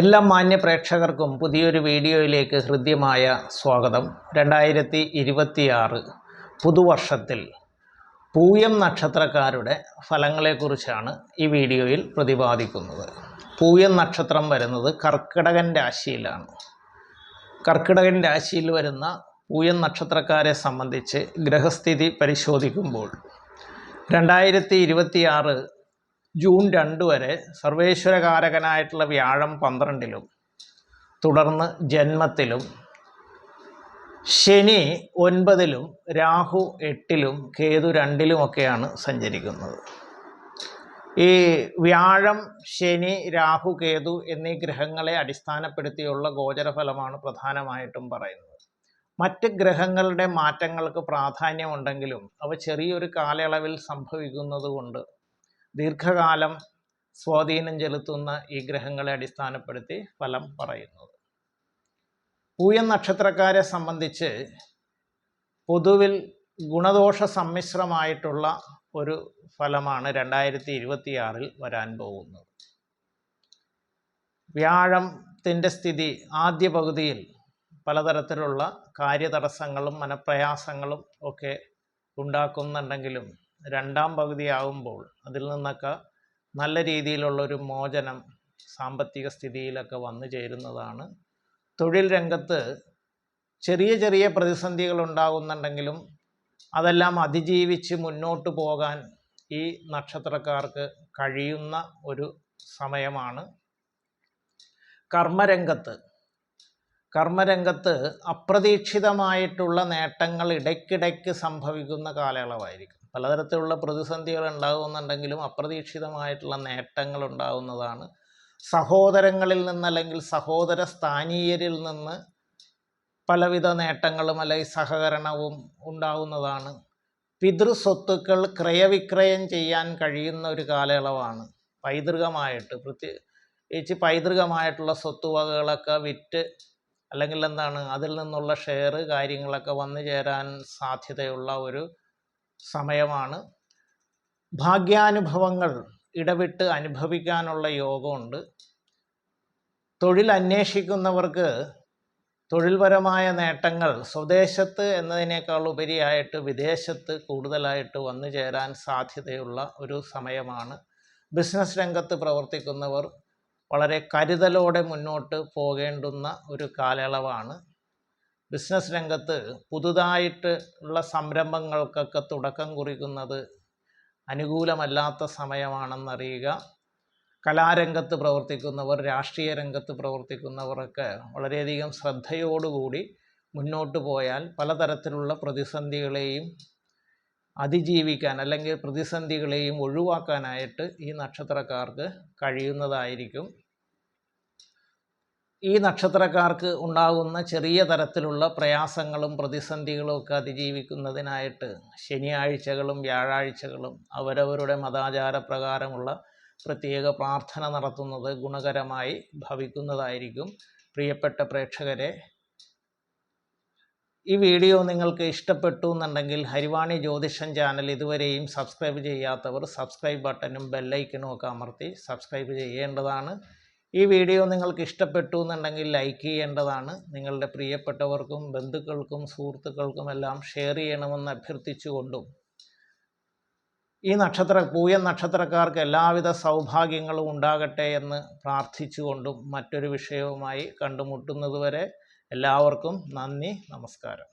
എല്ലാ മാന്യ പ്രേക്ഷകർക്കും പുതിയൊരു വീഡിയോയിലേക്ക് ഹൃദ്യമായ സ്വാഗതം. രണ്ടായിരത്തി ഇരുപത്തിയാറ് പുതുവർഷത്തിൽ പൂയം നക്ഷത്രക്കാരുടെ ഫലങ്ങളെക്കുറിച്ചാണ് ഈ വീഡിയോയിൽ പ്രതിപാദിക്കുന്നത്. പൂയം നക്ഷത്രം വരുന്നത് കർക്കിടകൻ രാശിയിലാണ്. കർക്കിടകൻ രാശിയിൽ വരുന്ന പൂയം നക്ഷത്രക്കാരെ സംബന്ധിച്ച് ഗ്രഹസ്ഥിതി പരിശോധിക്കുമ്പോൾ രണ്ടായിരത്തി ഇരുപത്തിയാറ് ജൂൺ രണ്ട് വരെ സർവേശ്വരകാരകനായിട്ടുള്ള വ്യാഴം പന്ത്രണ്ടിലും തുടർന്ന് ജന്മത്തിലും ശനി ഒൻപതിലും രാഹു എട്ടിലും കേതു രണ്ടിലുമൊക്കെയാണ് സഞ്ചരിക്കുന്നത്. ഈ വ്യാഴം ശനി രാഹു കേതു എന്നീ ഗ്രഹങ്ങളെ അടിസ്ഥാനപ്പെടുത്തിയുള്ള ഗോചരഫലമാണ് പ്രധാനമായിട്ടും പറയുന്നത്. മറ്റ് ഗ്രഹങ്ങളുടെ മാറ്റങ്ങൾക്ക് പ്രാധാന്യമുണ്ടെങ്കിലും അവ ചെറിയൊരു കാലയളവിൽ സംഭവിക്കുന്നത് കൊണ്ട് ദീർഘകാലം സ്വാധീനം ചെലുത്തുന്ന ഈ ഗ്രഹങ്ങളെ അടിസ്ഥാനപ്പെടുത്തി ഫലം പറയുന്നത്. പൂയം നക്ഷത്രക്കാരെ സംബന്ധിച്ച് പൊതുവിൽ ഗുണദോഷ സമ്മിശ്രമായിട്ടുള്ള ഒരു ഫലമാണ് രണ്ടായിരത്തി ഇരുപത്തിയാറിൽ വരാൻ പോകുന്നത്. വ്യാഴത്തിന്റെ സ്ഥിതി ആദ്യ പകുതിയിൽ പലതരത്തിലുള്ള കാര്യതടസ്സങ്ങളും മനപ്രയാസങ്ങളും ഒക്കെ ഉണ്ടാക്കുന്നുണ്ടെങ്കിലും രണ്ടാം പകുതിയാകുമ്പോൾ അതിൽ നിന്നൊക്കെ നല്ല രീതിയിലുള്ളൊരു മോചനം സാമ്പത്തിക സ്ഥിതിയിലൊക്കെ വന്നു ചേരുന്നതാണ്. തൊഴിൽ രംഗത്ത് ചെറിയ ചെറിയ പ്രതിസന്ധികൾ ഉണ്ടാകുന്നുണ്ടെങ്കിലും അതെല്ലാം അതിജീവിച്ച് മുന്നോട്ട് പോകാൻ ഈ നക്ഷത്രക്കാർക്ക് കഴിയുന്ന ഒരു സമയമാണ്. കർമ്മരംഗത്ത്. കർമ്മരംഗത്ത് അപ്രതീക്ഷിതമായിട്ടുള്ള നേട്ടങ്ങൾ ഇടയ്ക്കിടയ്ക്ക് സംഭവിക്കുന്ന കാലയളവായിരിക്കും. പലതരത്തിലുള്ള പ്രതിസന്ധികൾ ഉണ്ടാകുന്നുണ്ടെങ്കിലും അപ്രതീക്ഷിതമായിട്ടുള്ള നേട്ടങ്ങൾ ഉണ്ടാകുന്നതാണ് സഹോദരങ്ങളിൽ നിന്ന് അല്ലെങ്കിൽ സഹോദര സ്ഥാനീയരിൽ നിന്ന് പലവിധ നേട്ടങ്ങളും അല്ലെങ്കിൽ സഹകരണവും ഉണ്ടാകുന്നതാണ്. പിതൃസ്വത്തുക്കൾ ക്രയവിക്രയം ചെയ്യാൻ കഴിയുന്ന ഒരു കാലയളവാണ്. പൈതൃകമായിട്ട് പ്രത്യേകിച്ച് പൈതൃകമായിട്ടുള്ള സ്വത്തുവകകളൊക്കെ വിറ്റ് അല്ലെങ്കിൽ എന്താണ് അതിൽ നിന്നുള്ള ഷെയർ കാര്യങ്ങളൊക്കെ വന്നു ചേരാൻ സാധ്യതയുള്ള ഒരു സമയമാണ്. ഭാഗ്യാനുഭവങ്ങൾ ഇടവിട്ട് അനുഭവിക്കാനുള്ള യോഗമുണ്ട്. തൊഴിൽ അന്വേഷിക്കുന്നവർക്ക് തൊഴിൽപരമായ നേട്ടങ്ങൾ സ്വദേശത്ത് എന്നതിനേക്കാൾ ഉപരിയായിട്ട് വിദേശത്ത് കൂടുതലായിട്ട് വന്നു ചേരാൻ സാധ്യതയുള്ള ഒരു സമയമാണ്. ബിസിനസ് രംഗത്ത് പ്രവർത്തിക്കുന്നവർ വളരെ കരുതലോടെ മുന്നോട്ട് പോകേണ്ടുന്ന ഒരു കാലയളവാണ്. ബിസിനസ് രംഗത്ത് പുതുതായിട്ട് ഉള്ള സംരംഭങ്ങൾക്കൊക്കെ തുടക്കം കുറിക്കുന്നത് അനുകൂലമല്ലാത്ത സമയമാണെന്നറിയുക. കലാരംഗത്ത് പ്രവർത്തിക്കുന്നവർ രാഷ്ട്രീയ രംഗത്ത് പ്രവർത്തിക്കുന്നവരൊക്കെ വളരെയധികം ശ്രദ്ധയോടുകൂടി മുന്നോട്ട് പോയാൽ പലതരത്തിലുള്ള പ്രതിസന്ധികളെയും അതിജീവിക്കാൻ അല്ലെങ്കിൽ പ്രതിസന്ധികളെയും ഒഴിവാക്കാനായിട്ട് ഈ നക്ഷത്രക്കാർക്ക് കഴിയുന്നതായിരിക്കും. ഈ നക്ഷത്രക്കാർക്ക് ഉണ്ടാകുന്ന ചെറിയ തരത്തിലുള്ള പ്രയാസങ്ങളും പ്രതിസന്ധികളും ഒക്കെ അതിജീവിക്കുന്നതിനായിട്ട് ശനിയാഴ്ചകളും വ്യാഴാഴ്ചകളും അവരവരുടെ മതാചാര പ്രകാരമുള്ള പ്രത്യേക പ്രാർത്ഥന നടത്തുന്നത് ഗുണകരമായി ഭവിക്കുന്നതായിരിക്കും. പ്രിയപ്പെട്ട പ്രേക്ഷകരെ ഈ വീഡിയോ നിങ്ങൾക്ക് ഇഷ്ടപ്പെട്ടു എന്നുണ്ടെങ്കിൽ ഹരിവാണി ജ്യോതിഷൻ ചാനൽ ഇതുവരെയും സബ്സ്ക്രൈബ് ചെയ്യാത്തവർ സബ്സ്ക്രൈബ് ബട്ടനും ബെല്ലൈക്കനും ഒക്കെ അമർത്തി സബ്സ്ക്രൈബ് ചെയ്യേണ്ടതാണ്. ഈ വീഡിയോ നിങ്ങൾക്ക് ഇഷ്ടപ്പെട്ടു എന്നുണ്ടെങ്കിൽ ലൈക്ക് ചെയ്യേണ്ടതാണ്. നിങ്ങളുടെ പ്രിയപ്പെട്ടവർക്കും ബന്ധുക്കൾക്കും സുഹൃത്തുക്കൾക്കും എല്ലാം ഷെയർ ചെയ്യണമെന്ന് അഭ്യർത്ഥിച്ചുകൊണ്ടും ഈ നക്ഷത്ര പൂയൻ നക്ഷത്രക്കാർക്ക് എല്ലാവിധ സൗഭാഗ്യങ്ങളും ഉണ്ടാകട്ടെ എന്ന് പ്രാർത്ഥിച്ചുകൊണ്ടും മറ്റൊരു വിഷയവുമായി കണ്ടുമുട്ടുന്നതുവരെ എല്ലാവർക്കും നന്ദി നമസ്കാരം.